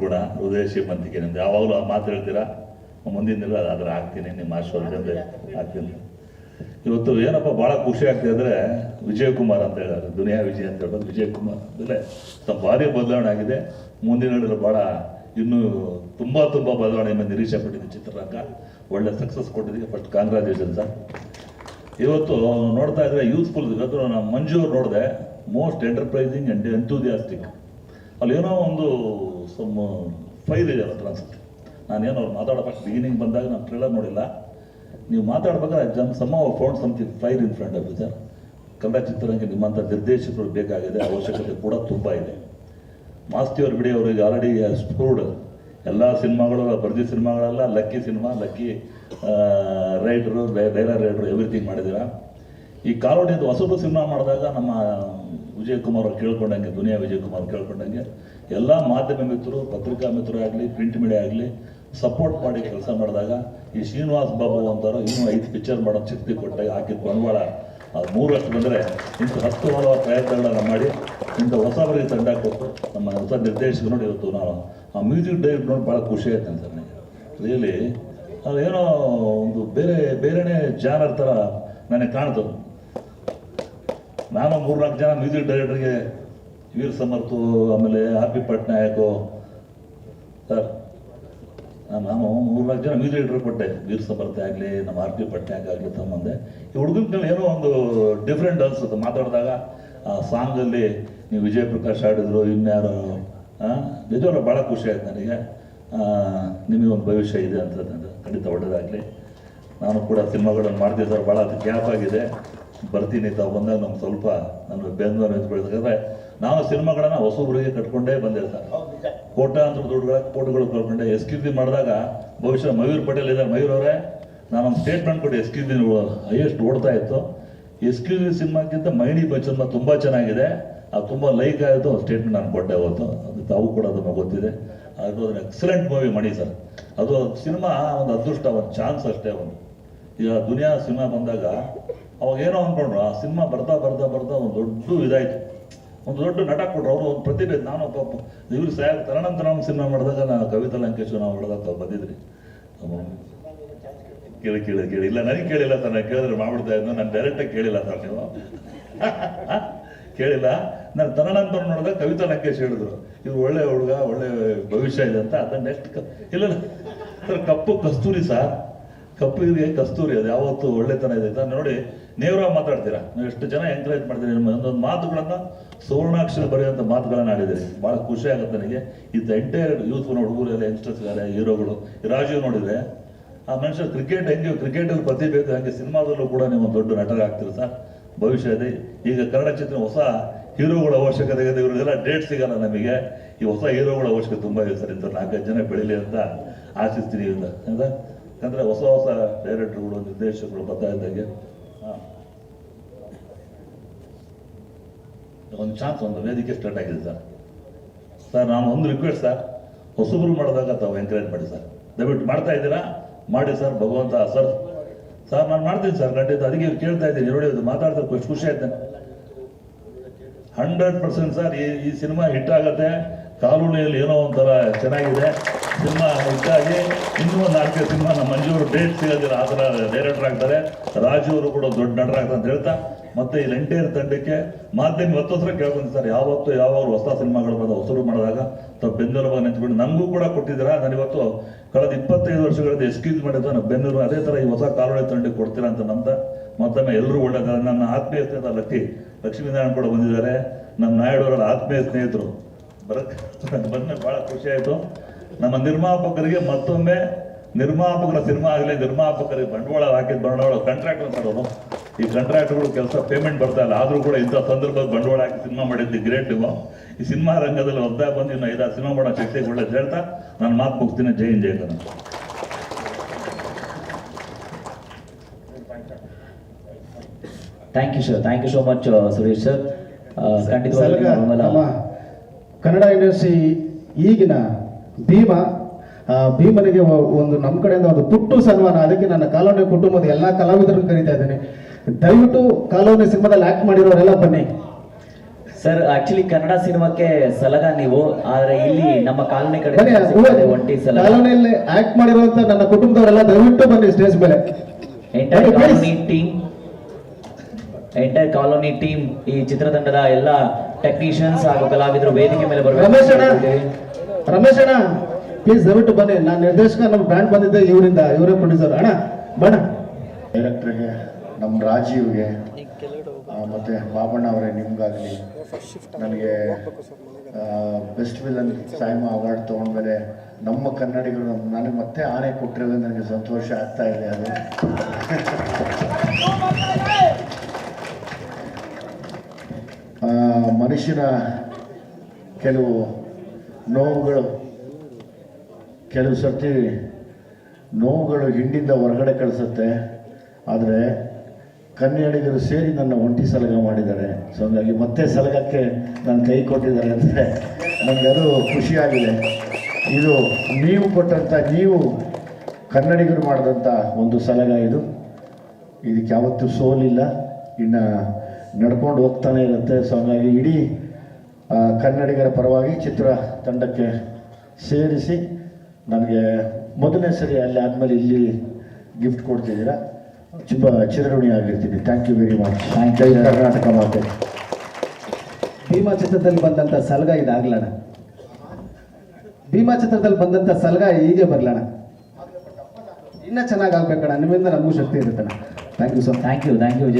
ದುರ್ಗುಣ ಹೃದಯ ಶ್ರೀಮಂತಿಕೆ ನಿಮ್ದು. ಯಾವಾಗಲೂ ಆ ಮಾತು ಹೇಳ್ತೀರಾ? ಮುಂದಿನ ದಿನ ಅದ್ರ ಆಗ್ತೀನಿ ನಿಮ್ಮ ಆಶೀರ್ವಾದದಿಂದ ಆಗ್ತೀನಿ ಇವತ್ತು ಏನಪ್ಪ ಭಾಳ ಖುಷಿ ಆಗ್ತಿದೆ ಅಂದರೆ ವಿಜಯ್ ಕುಮಾರ್ ಅಂತ ಹೇಳಿದ್ರು ದುನಿಯಾ ವಿಜಯ್ ಅಂತ ಹೇಳೋದು ವಿಜಯ್ ಕುಮಾರ್ ಅಂದರೆ ಭಾರಿ ಬದಲಾವಣೆ ಆಗಿದೆ. ಮುಂದಿನ ಬಹಳ ಭಾಳ ಇನ್ನೂ ತುಂಬ ತುಂಬ ಬದಲಾವಣೆ ಮೇಲೆ ನಿರೀಕ್ಷೆ ಪಟ್ಟಿದೆ ಚಿತ್ರರಂಗ. ಒಳ್ಳೆ ಸಕ್ಸಸ್ ಕೊಟ್ಟಿದ್ದೀವಿ ಫಸ್ಟ್ ಕಾಂಗ್ರಾಚುಲೇಷನ್ ಸರ್ ಇವತ್ತು ನೋಡ್ತಾ ಇದ್ರೆ ಯೂಸ್ಫುಲ್ ಇವತ್ತು ನಾನು ಮಂಜು ಅವ್ರು ನೋಡಿದೆ ಮೋಸ್ಟ್ ಎಂಟರ್ಪ್ರೈಸಿಂಗ್ ಅಂಡ್ ಎಂಥೂಸಿಯಾಸ್ಟಿಕ್ ಅಲ್ಲಿ ಏನೋ ಒಂದು ಸಮ್ ಫೈಲ್ ಇದೆ ಅವ್ರ ಹತ್ರ ಅನ್ಸುತ್ತೆ. ನಾನೇನೋ ಅವ್ರು ಮಾತಾಡೋ ಫಸ್ಟ್ ಬಿಗಿನಿಂಗ್ ಬಂದಾಗ ನಾನು ಟ್ರೇಲರ್ ನೋಡಿಲ್ಲ. ನೀವು ಮಾತಾಡ್ಬೇಕಾದ್ರೆ Jan some found something fire in front of sir Kannada ಚಿತ್ರರಂಗ ನಿಮ್ಮಂಥ ನಿರ್ದೇಶಕರು ಬೇಕಾಗಿದೆ, ಅವಶ್ಯಕತೆ ಕೂಡ ತುಂಬ ಇದೆ. ಮಾಸ್ತಿ ಅವ್ರ ಬಿಡಿ ಅವರಿಗೆ ಆಲ್ರೆಡಿ ಸ್ಪೂರ್ಡ್ ಎಲ್ಲ ಸಿನಿಮಾಗಳು ಬರ್ದಿ ಸಿನಿಮಾಗಳೆಲ್ಲ ಲಕ್ಕಿ ಸಿನಿಮಾ, ಲಕ್ಕಿ ರೈಟ್ರು ಡೈಲರ್ ರೈಟ್ರು ಎವ್ರಿಥಿಂಗ್ ಮಾಡಿದ್ದೀರಾ? ಈ ಕಾಲೋಡಿಯದು ಹೊಸಬು ಸಿನಿಮಾ ಮಾಡಿದಾಗ ನಮ್ಮ ವಿಜಯ್ ಕುಮಾರ್ ಅವ್ರು ಕೇಳ್ಕೊಂಡಂಗೆ, ದುನಿಯಾ ವಿಜಯ್ ಕುಮಾರ್ ಕೇಳ್ಕೊಂಡಂಗೆ, ಎಲ್ಲ ಮಾಧ್ಯಮ ಮಿತ್ರರು, ಪತ್ರಿಕಾ ಮಿತ್ರರು ಆಗಲಿ, ಪ್ರಿಂಟ್ ಮೀಡಿಯಾ ಆಗಲಿ ಸಪೋರ್ಟ್ ಮಾಡಿ ಕೆಲಸ ಮಾಡಿದಾಗ ಈ ಶ್ರೀನಿವಾಸ್ ಬಾಬು ಅಂತಾರೋ, ಇನ್ನೂ ಐದು ಪಿಕ್ಚರ್ ಮಾಡೋ ಶಕ್ತಿ ಕೊಟ್ಟಾಗ ಹಾಕಿದ ಬಂಡವಾಳ ಅದು ಮೂರಷ್ಟು ಬಂದರೆ ಇಂಥ ಹತ್ತು ಹಲವಾರು ಪ್ರಯತ್ನಗಳನ್ನು ಮಾಡಿ ಇಂಥ ಹೊಸಬರಿಗೆ ತಂಡ ಕೊಟ್ಟು ನಮ್ಮ ಹೊಸ ನಿರ್ದೇಶಕ ನೋಡಿ ಇವತ್ತು ನಾನು ಆ ಮ್ಯೂಸಿಕ್ ಡೈರೆಕ್ಟ್ ನೋಡಿ ಭಾಳ ಖುಷಿ ಆಯ್ತು ಸರ್ ನನಗೆ. ರಿಯಲಿ ಅದು ಏನೋ ಒಂದು ಬೇರೆ, ಬೇರೆನೇ ಜಾನರ್ ಥರ ನನಗೆ ಕಾಣ್ತದೆ ನಾನು ಮೂರ್ನಾಲ್ಕು ಜನ ಮ್ಯೂಸಿಕ್ ಡೈರೆಕ್ಟರ್ಗೆ ವೀರ್ ಸಮರ್ಥು, ಆಮೇಲೆ ಆರ್ ಪಿ ಪಟ್ನಾಯಕು, ಸರ್, ನಾನು ಮೂರ್ನಾಲ್ಕು ಜನ ಮ್ಯೂಸಿಕ್ ಡೈರೆಕ್ಟರ್ ಕೊಟ್ಟೆ. ವೀರ್ ಸಮರ್ಥ ಆಗಲಿ, ನಮ್ಮ ಆರ್ ಪಿ ಪಟ್ನಾಯಕ್ ಆಗಲಿ ತಮ್ಮಂದೆ. ಈ ಹುಡುಗನ ಏನೋ ಒಂದು ಡಿಫ್ರೆಂಟ್ ಅನ್ಸುತ್ತೆ ಮಾತಾಡಿದಾಗ ಆ ಸಾಂಗಲ್ಲಿ ನೀವು ವಿಜಯ್ ಪ್ರಕಾಶ್ ಆಡಿದ್ರು ಇನ್ಯಾರು ನಿಜವಾಗ್ಲೂ ಭಾಳ ಖುಷಿ ಆಯ್ತು ನನಗೆ. ನಿಮಗೆ ಒಂದು ಭವಿಷ್ಯ ಇದೆ ಅಂತ ಖಂಡಿತ ಒಳ್ಳೆಯದಾಗಲಿ ನಾನು ಕೂಡ ಸಿನಿಮಾಗಳನ್ನು ಮಾಡ್ತೀವಿ ಸರ್, ಭಾಳ ಅದು ಗ್ಯಾಪ್ ಆಗಿದೆ. ಬರ್ತೀನಿ ತಾವು ಬಂದಾಗ ನಮ್ಗೆ ಸ್ವಲ್ಪ ನನ್ನ ಬೆಂಗಳೂರು ಅಂತ ಬೆಳೆದ್ರೆ ನಾನು ಸಿನಿಮಾಗಳನ್ನ ಹೊಸಬ್ರಿಗೆ ಕಟ್ಕೊಂಡೇ ಬಂದೆ ಸರ್. ಕೋಟ್ಯಾಂತರ ದುಡ್ಡುಗಳ ಕೋಟುಗಳು ಕಳ್ಕೊಂಡೆ. ಎಸ್ ಕ್ಯೂ ಬಿ ಮಾಡಿದಾಗ ಬಹುಶಃ ಮಯೂರ್ ಪಟೇಲ್ ಇದ್ದಾರೆ. ಮಯೂರ್ ಅವರೇ ನಾನೊಂದು ಸ್ಟೇಟ್ಮೆಂಟ್ ಕೊಡಿ ಎಸ್ ಕ್ಯೂ ಬಿ ಹೈಯೆಸ್ಟ್ ಓಡ್ತಾ ಇತ್ತು. ಎಸ್ ಕ್ಯೂ ಬಿ ಸಿನಿಮಾಕ್ಕಿಂತ ಮೈನಿ ಬಚ್ಚಮ್ಮ ತುಂಬ ಚೆನ್ನಾಗಿದೆ. ಅದು ತುಂಬ ಲೈಕ್ ಆಯಿತು. ಸ್ಟೇಟ್ಮೆಂಟ್ ನಾನು ಕೊಟ್ಟೆ ಅವತ್ತು. ಅದು ತಾವು ಕೂಡ ಅದನ್ನು ಗೊತ್ತಿದೆ. ಅದು ಎಕ್ಸಲೆಂಟ್ ಮೂವಿ ಮಣಿ ಸರ್. ಅದು ಸಿನಿಮಾ ಒಂದು ಅದೃಷ್ಟ ಒಂದು ಚಾನ್ಸ್ ಅಷ್ಟೇ ಒಂದು. ಈಗ ದುನಿಯಾ ಸಿನಿಮಾ ಬಂದಾಗ ಅವಾಗ ಏನೋ ಅನ್ಕೊಂಡ್ರು ಆ ಸಿನಿಮಾ ಬರ್ತಾ ಬರ್ತಾ ಬರ್ತಾ ಒಂದು ದೊಡ್ಡ ಇದಾಯ್ತು. ಒಂದು ದೊಡ್ಡ ನಟ ಕೊಟ್ರು, ಅವರು ಒಂದು ಪ್ರತಿಭೆ. ನಾನು ಪಾಪ ಇವ್ರು ಸಾಹೇಬ್ ತರಣಂತರಂ ಸಿನಿಮಾ ಮಾಡಿದಾಗ ನಾನು ಕವಿತಾ ಲಂಕೇಶ್ ನಾವು ಹೊಡೆದಾಗ ಬಂದಿದ್ರಿ. ಕೇಳಿ ಕೇಳಿ ಕೇಳಿ. ಇಲ್ಲ, ನನಗೆ ಕೇಳಿಲ್ಲ ಸರ್. ಕೇಳಿದ್ರೆ ಮಾಡ್ಬಿಡ್ತಾ ಇದ್ದೆ ನಾನು ಡೈರೆಕ್ಟಾಗಿ ಕೇಳಿಲ್ಲ ಸರ್ ನೀವು. ಕೇಳಿಲ್ಲ? ನಾನು ತರಣಂತರ ನೋಡಿದಾಗ ಕವಿತಾ ಲಂಕೇಶ್ ಹೇಳಿದ್ರು. ಇವ್ರು ಒಳ್ಳೆ ಹುಡುಗ, ಒಳ್ಳೆ ಭವಿಷ್ಯ ಇದೆ ಅಂತ. ಅದನ್ನ ನೆಕ್ಸ್ಟ್ ಇಲ್ಲ ಇಲ್ಲ. Sir, Kappu Kasturi sir. ಕಪ್ಪಿಗೆ ಕಸ್ತೂರಿ ಅದು ಯಾವತ್ತು ಒಳ್ಳೆತನ ಇದೆ ಅಂತ ನೋಡಿ ನೇರವಾಗಿ ಮಾತಾಡ್ತೀರಾ? ನೀವು ಎಷ್ಟು ಜನ ಎಂಕರೇಜ್ ಮಾಡ್ತೀರಿ ನಿಮ್ಮ ಒಂದೊಂದು ಮಾತುಗಳನ್ನ ಸುವರ್ಣಾಕ್ಷರ ಬರೆಯುವಂಥ ಮಾತುಗಳನ್ನ ಆಡಿದ್ದೀರಿ. ಭಾಳ ಖುಷಿ ಆಗುತ್ತೆ ನನಗೆ. ಇದು ಎಂಟೈರ್ ಯೂತ್ ಹುಡುಗರು ಯಂಗ್ಸ್ಟರ್ಸ್ ಹೀರೋಗಳು ರಾಜೀವ್ ನೋಡಿದ್ರೆ, ಆ ಮನುಷ್ಯ ಕ್ರಿಕೆಟ್ ಹೆಂಗೆ ಕ್ರಿಕೆಟಲ್ಲಿ ಪ್ರತಿ ಬೇಕು ಹಾಗೆ ಸಿನಿಮಾದಲ್ಲೂ ಕೂಡ ನೀವು ದೊಡ್ಡ ನಟರಾಗ್ತೀರಿ ಸರ್? ಭವಿಷ್ಯ ಇದೆ. ಈಗ ಕನ್ನಡ ಚಿತ್ರ ಹೊಸ ಹೀರೋಗಳ ಅವಶ್ಯಕತೆ ಇದೆ. ಇವರಿಗೆಲ್ಲ ಡೇಟ್ ಸಿಗಲ್ಲ ನಮಗೆ. ಈ ಹೊಸ ಹೀರೋಗಳ ಅವಶ್ಯಕತೆ ತುಂಬ ಇದೆ ಸರ್. ಇಂಥ ನಾಲ್ಕೈದು ಜನ ಬೆಳೀಲಿ ಅಂತ ಆಶಿಸ್ತೀನಿ ಹೌದಾ? ಯಾಕಂದ್ರೆ ಹೊಸ ಹೊಸ ಡೈರೆಕ್ಟರ್ಗಳು ನಿರ್ದೇಶಕರು ಬರ್ತಾ ಇದ್ದಂಗೆ. ಒಂದು ಚಾನ್ಸ್ ಒಂದು ವೇದಿಕೆ ಸ್ಟಾರ್ಟ್ ಆಗಿದೆ ಸರ್. ಸರ್, ನಾನು ಒಂದು ರಿಕ್ವೆಸ್ಟ್ ಸರ್. ಹೊಸಬ್ರು ಮಾಡಿದಾಗ ತಾವು ಎಂಕರೇಜ್ ಮಾಡಿ ಸರ್. ದಯವಿಟ್ಟು ಮಾಡ್ತಾ ಇದ್ದೀರಾ? ಮಾಡಿ ಸರ್, ಭಗವಂತ ಸರ್. ಸರ್, ನಾನು ಮಾಡ್ತೀನಿ ಸರ್, ಖಂಡಿತ. ಅದಕ್ಕೆ ಕೇಳ್ತಾ ಇದ್ದೀನಿ. ನೋಡಿ ಮಾತಾಡ್ತಾ ಮಾತಾಡ್ತಾರೆ, ಖುಷಿ ಖುಷಿ ಆಯ್ತು. ಹಂಡ್ರೆಡ್ ಪರ್ಸೆಂಟ್ ಸರ್, ಈ ಈ ಸಿನಿಮಾ ಹಿಟ್ ಆಗುತ್ತೆ. ಕಾಲೋನಿಯಲ್ಲಿ ಏನೋ ಒಂಥರ ಚೆನ್ನಾಗಿದೆ. ಸಿನಿಮಾ ಹೆಚ್ಚಾಗಿ ಇನ್ನೂ ಒಂದು ಸಿನಿಮಾ ನಮ್ಮ ಮಂಜೂರು ಡೇಟ್ ಸಿಗೋದಿಲ್ಲ, ಆ ಥರ ಡೈರೆಕ್ಟರ್ ಆಗ್ತಾರೆ ರಾಜು ಅವರು ಕೂಡ ದೊಡ್ಡ ನಟರಾಗ್ತಾರೆ ಅಂತ ಹೇಳ್ತಾ, ಮತ್ತೆ ಈ ಎಂಟೈರ್ ತಂಡಕ್ಕೆ ಮಾಧ್ಯಮ ಹತ್ತತ್ರ ಕೇಳ್ಕೊಂಡು ಸರ್, ಯಾವತ್ತು ಯಾವಾಗ ಹೊಸ ಸಿನಿಮಾಗಳು ಬಂದ ಹೊಸರು ಮಾಡಿದಾಗ ತಾವು ಬೆಂಗಳೂರು ನಿಂತ್ಕೊಂಡು ನಮಗೂ ಕೂಡ ಕೊಟ್ಟಿದ್ದೀರಾ? ನಾನು ಇವತ್ತು ಕಳೆದ ಇಪ್ಪತ್ತೈದು ವರ್ಷಗಳಿಂದ ಎಕ್ಸ್ಕ್ಯೂಸ್ ಮಾಡಿದ್ದು ನಾನು ಬೆಂಗಳೂರು ಅದೇ ಥರ ಈ ಹೊಸ ಕಾಲೋಳಿ ತಂಡಕ್ಕೆ ಕೊಡ್ತೀರಾ ಅಂತ ನಂತ ಮತ್ತೊಮ್ಮೆ ಎಲ್ಲರೂ ಒಳ್ಳೆದಾರೆ ನನ್ನ ಆತ್ಮೀಯ ಸ್ನೇಹಿತ ಲಕ್ಕಿ ಲಕ್ಷ್ಮೀನಾರಾಯಣ ಕೂಡ ಬಂದಿದ್ದಾರೆ. ನಮ್ಮ ನಾಯ್ಡು ಅವರ ಆತ್ಮೀಯ ಸ್ನೇಹಿತರು. ಬರಕ್ಕೆ ಬಂದ ಭಾಳ ಖುಷಿ ಆಯಿತು. ನಮ್ಮ ನಿರ್ಮಾಪಕರಿಗೆ ಮತ್ತೊಮ್ಮೆ ನಿರ್ಮಾಪಕರ ಸಿನಿಮಾ ಆಗಲಿ ನಿರ್ಮಾಪಕರಿಗೆ ಬಂಡವಾಳ ಹಾಕಿದ ಬಂಡವಾಳ ಕಾಂಟ್ರಾಕ್ಟ್ ಸರ್ ಅವರು ಈ ಕಾಂಟ್ರಾಕ್ಟ್ಗಳು ಕೆಲಸ ಪೇಮೆಂಟ್ ಬರ್ತಾ ಇಲ್ಲ. ಆದರೂ ಕೂಡ ಇಂಥ ಸಂದರ್ಭದಲ್ಲಿ ಬಂಡವಾಳ ಹಾಕಿ ಸಿನಿಮಾ ಮಾಡಿದ್ದು ಗ್ರೇಟ್ ನೀವು. ಈ ಸಿನಿಮಾ ರಂಗದಲ್ಲಿ ಒಬ್ಬ ಬಂದು ಇನ್ನು ಐದಾರು ಸಿನಿಮಾ ಮಾಡೋ ಶಕ್ತಿ ಒಳ್ಳೆದು ಹೇಳ್ತಾ ನಾನು ಮಾತು ಮುಗ್ತೀನಿ ಜೈ ಜಯ ಜೈ Kannada. Thank you sir thank you so much Suresh sir ಬೆಂಬಲ ನಮ್ಮ ಕನ್ನಡ ಇಂಡಸ್ಟ್ರಿ ಈಗಿನ ಭೀಮ ಭೀಮನಿಗೆ ಒಂದು ನಮ್ಮ ಕಡೆಯಿಂದ ಒಂದು ಪುಟ್ಟು ಸನ್ಮಾನ ಅದಕ್ಕೆ ನನ್ನ ಕಾಲೋನಿ ಕುಟುಂಬದ ಎಲ್ಲಾ ಕಲಾವಿದರನ್ನು ಕರೀತಾ ಇದ್ದೇನೆ. ದಯವಿಟ್ಟು ಕಾಲೋನಿ ಸಿನಿಮಾದಲ್ಲಿ ಆಕ್ಟ್ ಮಾಡಿರೋರೆಲ್ಲ ಬನ್ನಿ. ಸರ್ ಆಕ್ಚುಲಿ ಕನ್ನಡ ಸಿನಿಮಾಕ್ಕೆ ಸಲಗ ನೀವು ಆದ್ರೆ ಇಲ್ಲಿ ನಮ್ಮ ಕಾಲೋನಿ ಕಡೆ ಒಂಟಿ ಸಲ. ಕಾಲೋನಿಯಲ್ಲಿ ಆಕ್ಟ್ ಮಾಡಿರುವಂತ ನನ್ನ ಕುಟುಂಬದವರೆಲ್ಲ ದಯವಿಟ್ಟು ಬನ್ನಿ ಸ್ಟೇಜ್ ಮೇಲೆ. ಎಂಟೈರ್ ಬನ್ನಿ, colony team entire colony team ಈ ಚಿತ್ರತಂಡದ ಎಲ್ಲ ಟೆಕ್ನಿಷಿಯನ್ಸ್ ಹಾಗೂ ಕಲಾವಿದರು ವೇದಿಕೆ ಮೇಲೆ ರಮೇಶ್ ಅಣ್ಣ ಬರಬೇಕು ರಮೇಶ್ ಅಣ್ಣ ಪ್ಲೀಸ್ ದಯವಿಟ್ಟು ಬನ್ನಿ. ನಾನು ನಿರ್ದೇಶಕ ನಮ್ಮ ಬ್ರ್ಯಾಂಡ್ ಬಂದಿದ್ದೆ ಇವರಿಂದ ಇವರೇ ಪ್ರೊಡ್ಯೂಸರ್ ಅಣ್ಣ ಬಣ್ಣ. ಡೈರೆಕ್ಟರ್ಗೆ ನಮ್ಮ ರಾಜೀವ್ಗೆ ಮತ್ತೆ ಬಾಬಣ್ಣ ಅವರೇ ನಿಮ್ಗಾಗಲಿ. ನನಗೆ ಬೆಸ್ಟ್ ವಿಲನ್ ಸಾಯ್ಮ ಅವಾರ್ಡ್ ತೊಗೊಂಡ್ಮೇಲೆ ನಮ್ಮ ಕನ್ನಡಿಗರು ನನಗೆ ಮತ್ತೆ ಆನೆ ಕೊಟ್ಟಿರೋದು ನನಗೆ ಸಂತೋಷ ಆಗ್ತಾ ಇದೆ ಅದು. ಮನುಷ್ಯನ ಕೆಲವು ನೋವುಗಳು, ಕೆಲವು ಸರ್ತಿ ನೋವುಗಳು ಹಿಂಡಿಂದ ಹೊರಗಡೆ ಕಳಿಸುತ್ತೆ. ಆದರೆ ಕನ್ನಡಿಗರು ಸೇರಿ ನನ್ನ ಒಂಟಿ ಸಲಗ ಮಾಡಿದ್ದಾರೆ. ಸೊ ಹಂಗಾಗಿ ಮತ್ತೆ ಸಲಗಕ್ಕೆ ನನ್ನ ಕೈ ಕೊಟ್ಟಿದ್ದಾರೆ ಅಂದರೆ ನನಗೆ ಅದು ಖುಷಿಯಾಗಿದೆ. ಇದು ನೀವು ಕೊಟ್ಟಂಥ ನೀವು ಕನ್ನಡಿಗರು ಮಾಡಿದಂಥ ಒಂದು ಸಲಗ ಇದು. ಇದಕ್ಕೆ ಯಾವತ್ತೂ ಸೋಲಿಲ್ಲ. ಇನ್ನು ನಡ್ಕೊಂಡು ಹೋಗ್ತಾನೆ ಇರುತ್ತೆ ಸೊ ಹಂಗಾಗಿ ಇಡೀ ಕನ್ನಡಿಗರ ಪರವಾಗಿ ಚಿತ್ರ ತಂಡಕ್ಕೆ ಸೇರಿಸಿ ನನಗೆ ಮೊದಲನೇ ಸರಿ ಅಲ್ಲಿ ಆದಮೇಲೆ ಇಲ್ಲಿ ಗಿಫ್ಟ್ ಕೊಡ್ತಿದ್ದೀರಾ. ತುಂಬ ಚಿರಋಣಿ ಆಗಿರ್ತೀನಿ. Thank you very much thank you. Karnataka ಮಾತೆ. ಭೀಮಾ ಚಿತ್ರದಲ್ಲಿ ಬಂದಂಥ ಸಲಗ ಇದಾಗ್ಲಣ ಭೀಮಾ ಚಿತ್ರದಲ್ಲಿ ಬಂದಂಥ ಸಲಗ ಹೀಗೆ ಬರಲಣ ಇನ್ನೂ ಚೆನ್ನಾಗಿ ಆಗ್ಬೇಕಣ್ಣ. ನಿಮ್ಮಿಂದ ನಮಗೂ ಶಕ್ತಿ ಇರುತ್ತಣ್ಣ. Thank you sir thank you thank you